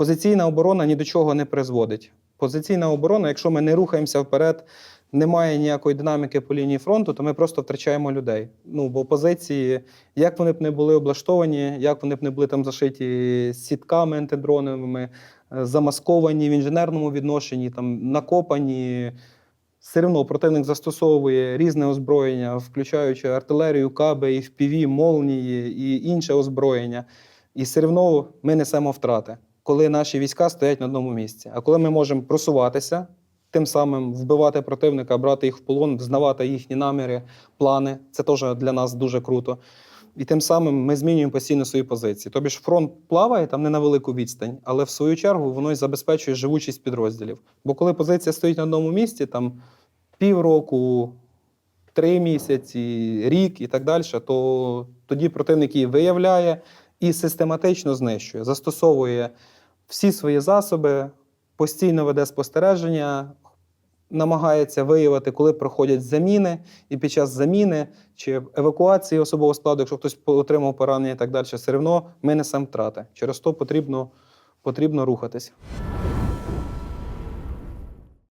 позиційна оборона ні до чого не призводить. Позиційна оборона, якщо ми не рухаємося вперед, немає ніякої динаміки по лінії фронту, то ми просто втрачаємо людей. Ну, бо позиції, як вони б не були облаштовані, як вони б не були там зашиті сітками антидроновими, е, замасковані в інженерному відношенні, там накопані. Все одно противник застосовує різне озброєння, включаючи артилерію, каби, FPV, молнії і інше озброєння. І все одно ми несемо втрати, коли наші війська стоять на одному місці. А коли ми можемо просуватися, тим самим вбивати противника, брати їх в полон, взнавати їхні наміри, плани, це теж для нас дуже круто. І тим самим ми змінюємо постійно свої позиції. Тобі ж фронт плаває там не на велику відстань, але в свою чергу воно й забезпечує живучість підрозділів. Бо коли позиція стоїть на одному місці, там півроку, три місяці, рік і так далі, то тоді противник її виявляє і систематично знищує, застосовує всі свої засоби, постійно веде спостереження, намагається виявити, коли проходять заміни, і під час заміни чи евакуації особового складу, якщо хтось отримав поранення і так далі, все одно ми несемо втрати. Через то потрібно, потрібно рухатись.